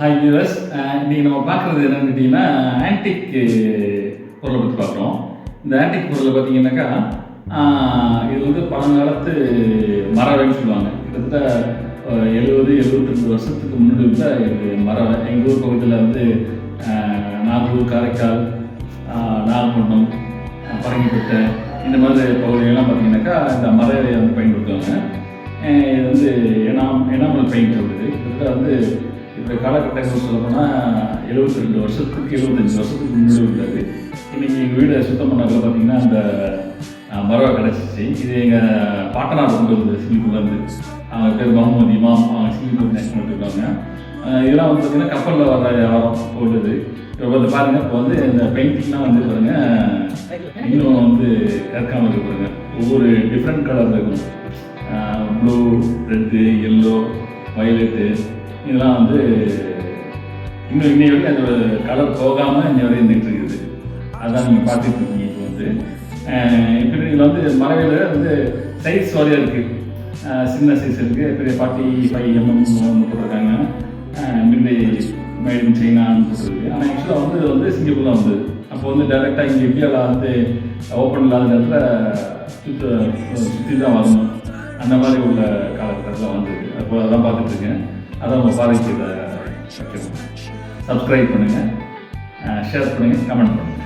Hi viewers இன்றைக்கி நம்ம பார்க்குறது என்னன்னு கேட்டிங்கன்னா ஆன்டிக் uh, பொருளை பற்றி பார்க்குறோம். இந்த ஆன்டிக் பொருளை பார்த்தீங்கன்னாக்கா இது வந்து பழங்காலத்து மரவைன்னு சொல்லுவாங்க. கிட்டத்தட்ட எழுபது எழுபத்தஞ்சு வருஷத்துக்கு முன்னாடி உள்ள இது மரவை. எங்கள் ஊர் பகுதியில் வந்து நாகூர் காரைக்கால் நாகப்பட்டினம் பரங்கிப்பேட்டை இந்த மாதிரி பகுதியெல்லாம் பார்த்தீங்கன்னாக்கா இந்த மரவை வந்து பயன்படுத்துவாங்க. இது வந்து எனாம் எனாமல் பெயிண்ட் சொல்லுது கிட்டத்தட்ட வந்து இந்த காலகட்டங்கள் சொல்லப்போனால் எழுபத்தி ரெண்டு வருஷத்துக்கு எழுபத்தஞ்சு வருஷத்துக்கு முன்னாடி உள்ளது. இன்றைக்கி எங்கள் வீடை சுத்தம் பண்ணதில் பார்த்தீங்கன்னா அந்த அஹ், மரவை கிடச்சிச்சு. இது எங்கள் பாட்டனார் கொண்டு வந்து சிலிப்புலேருந்து அவங்க பேர் முகமது இமாம் அவங்க சிலிப்பு நேஷனல் இருக்காங்க இதெல்லாம் வந்து பார்த்தீங்கன்னா கப்பலில் வர வியாபாரம் போடுது இப்போ வந்து பாருங்கள் இப்போ வந்து இந்த பெயிண்டிங்லாம் வந்து பாருங்கள் இன்னும் வந்து கற்காமல் இருக்கு பாருங்க. ஒவ்வொரு டிஃப்ரெண்ட் கலரில் இருக்கும். ப்ளூ ரெட்டு எல்லோ வயலட்டு இதெல்லாம் வந்து இன்னும் இன்னை வரைக்கும் அதோட கலர் போகாமல் இன்னை வரையும் இருந்துகிட்டு இருக்குது அதான் நீங்கள் பார்த்துட்டு இருக்கீங்க இப்போ வந்து. இப்போ இதில் வந்து மரவையில் வந்து சைஸ் வரையாக இருக்குது சின்ன சைஸ் இருக்குது பெரிய ஃபார்ட்டி ஃபைவ் எம்எம் போட்டிருக்காங்க. மில்லி மேட் இன் சைனான்னு போட்டிருக்கு. ஆனால் ஆக்சுவலாக வந்து வந்து சிங்கப்பூர் தான் வந்தது. அப்போ வந்து டைரெக்டாக இங்கே இந்தியாவில் வந்து ஓப்பன் இல்லாத நேரத்தில் சுற்றி தான் வரணும். அந்த மாதிரி உள்ள காலகட்டத்தில் வந்தது. அப்போ அதான் பார்த்துட்ருக்கேன் அதான் உங்கள் பார்வைக்கு இதை சப்ஸ்கிரைப் பண்ணுங்கள் ஷேர் பண்ணுங்கள் கமெண்ட் பண்ணுங்கள்